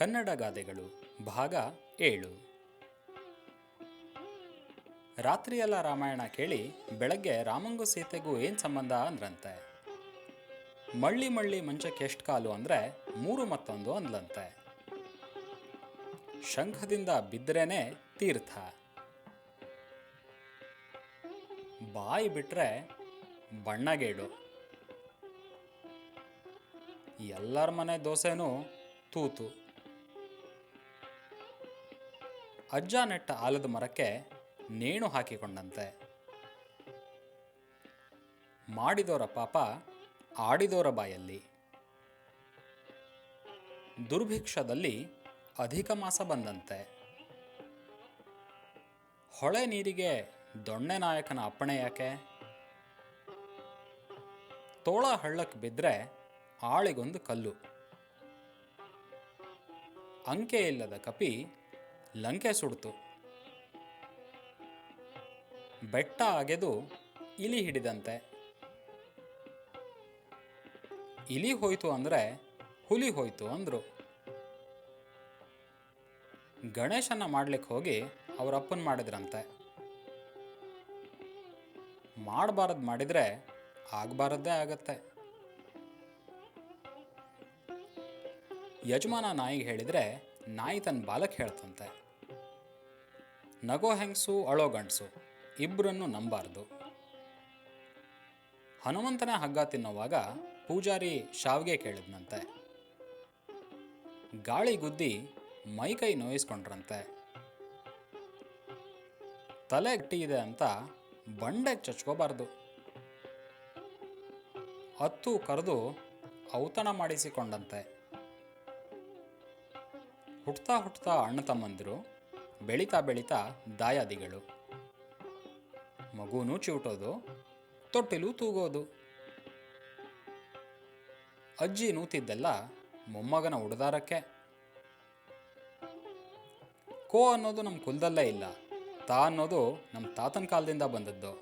ಕನ್ನಡ ಗಾದೆಗಳು, ಭಾಗ ಏಳು. ರಾತ್ರಿಯೆಲ್ಲ ರಾಮಾಯಣ ಕೇಳಿ ಬೆಳಗ್ಗೆ ರಾಮಂಗು ಸೀತೆಗೂ ಏನು ಸಂಬಂಧ ಅಂದ್ರಂತೆ? ಮಳ್ಳಿ ಮಳ್ಳಿ ಮಂಚಕ್ಕೆ ಎಷ್ಟು ಕಾಲು ಅಂದರೆ ಮೂರು ಮತ್ತೊಂದು ಅಂದ್ಲಂತೆ. ಶಂಖದಿಂದ ಬಿದ್ದರೇನೆ ತೀರ್ಥ. ಬಾಯಿ ಬಿಟ್ರೆ ಬಣ್ಣಗೇಡು. ಎಲ್ಲರ ಮನೆ ದೋಸೆನೂ ತೂತು. ಅಜ್ಜ ನೆಟ್ಟ ಆಲದ ಮರಕ್ಕೆ ನೇಣು ಹಾಕಿಕೊಂಡಂತೆ. ಮಾಡಿದವರ ಪಾಪ ಆಡಿದವರ ಬಾಯಲ್ಲಿ. ದುರ್ಭಿಕ್ಷದಲ್ಲಿ ಅಧಿಕ ಮಾಸ ಬಂದಂತೆ. ಹೊಳೆ ನೀರಿಗೆ ದೊಣ್ಣೆ ನಾಯಕನ ಅಪ್ಪಣೆ ಯಾಕೆ? ತೋಳ ಹಳ್ಳಕ್ಕೆ ಬಿದ್ದರೆ ಆಳಿಗೊಂದು ಕಲ್ಲು. ಅಂಕೆ ಇಲ್ಲದ ಕಪಿ ಲಂಕೆ ಸುಡ್ತು. ಬೆಟ್ಟ ಅಗೆದು ಇಲಿ ಹಿಡಿದಂತೆ. ಇಲಿ ಹೋಯ್ತು ಅಂದರೆ ಹುಲಿ ಹೋಯ್ತು ಅಂದರು. ಗಣೇಶನ ಮಾಡ್ಲಿಕ್ಕೆ ಹೋಗಿ ಅವ್ರ ಅಪ್ಪನ ಮಾಡಿದ್ರಂತೆ. ಮಾಡಬಾರದು ಮಾಡಿದರೆ ಆಗಬಾರದ್ದೇ ಆಗತ್ತೆ. ಯಜಮಾನ ನಾಯಿಗೆ ಹೇಳಿದರೆ ನಾಯಿ ತನ್ನ ಬಾಲಕ್ಕೆ ಹೇಳ್ತಂತೆ. ನಗೋ ಹೆಂಗಸು, ಅಳೋ ಗಂಡಸು ಇಬ್ಬರನ್ನು ನಂಬಾರ್ದು. ಹನುಮಂತನ ಹಗ್ಗ ತಿನ್ನುವಾಗ ಪೂಜಾರಿ ಶಾವ್ಗೆ ಕೇಳಿದ್ನಂತೆ. ಗಾಳಿ ಗುದ್ದಿ ಮೈಕೈ ನೋಯಿಸ್ಕೊಂಡ್ರಂತೆ. ತಲೆ ಗಟ್ಟಿ ಇದೆ ಅಂತ ಬಂಡೆ ಚಚ್ಕೋಬಾರ್ದು. ಹತ್ತು ಕರೆದು ಔತಣ ಮಾಡಿಸಿಕೊಂಡಂತೆ. ಹುಟ್ತಾ ಹುಟ್ತಾ ಅಣ್ಣ ತಮ್ಮಂದಿರು ಬೆಳೀತಾ ಬೆಳೀತಾ ದಾಯಾದಿಗಳು. ಮಗುನೂ ಚಿವುಟೋದು ತೊಟ್ಟಿಲು ತೂಗೋದು. ಅಜ್ಜಿ ನೂತಿದ್ದೆಲ್ಲ ಮೊಮ್ಮಗನ ಉಡದಾರಕ್ಕೆ. ಕೋ ಅನ್ನೋದು ನಮ್ಮ ಕುಲದಲ್ಲೇ ಇಲ್ಲ, ತಾ ಅನ್ನೋದು ನಮ್ಮ ತಾತನ ಕಾಲದಿಂದ ಬಂದದ್ದು.